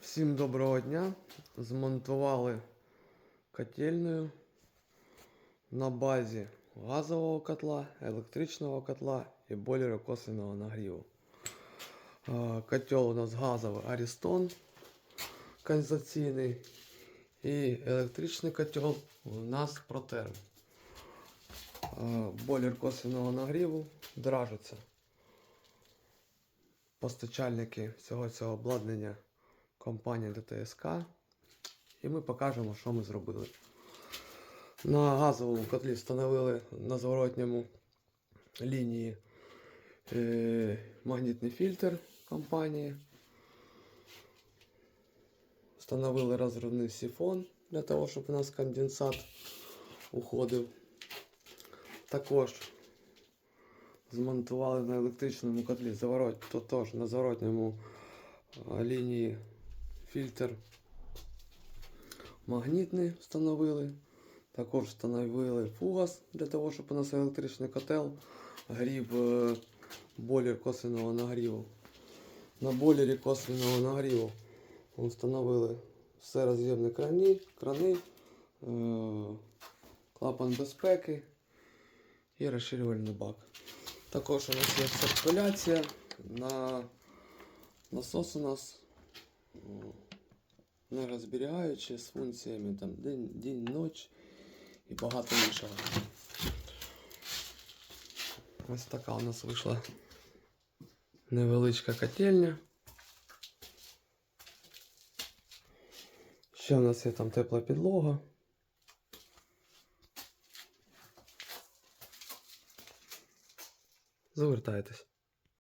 Всім доброго дня. Змонтували котельню на базі газового котла, електричного котла і бойлера косвенного нагріву. Котел у нас газовий Ariston конденсаційний і електричний котел у нас Протерм. Бойлер косвенного нагріву дражиться. Постачальники всього цього обладнання компанія ДТСК. І ми покажемо, що ми зробили. На газовому котлі встановили на зворотньому лінії е, магнітний фільтр компанії. Встановили розривний сифон для того, щоб у нас конденсат уходив. Також змонтували на електричному котлі заворот, тотож на зворотньому лінії фільтр магнітний встановили. Також встановили фугас для того, щоб у нас електричний котел грів е, бойлер косвенного нагріву. На бойлері косвенного нагріву встановили все роз'ємні крани, крани, е, клапан безпеки і розширювальний бак. Також у нас є циркуляція. На насос у нас нерозберігаючий з функціями там день, день, ніч і багато іншого. Ось така у нас вийшла невеличка котельня. Ще у нас є там тепла підлога. Завертайтесь.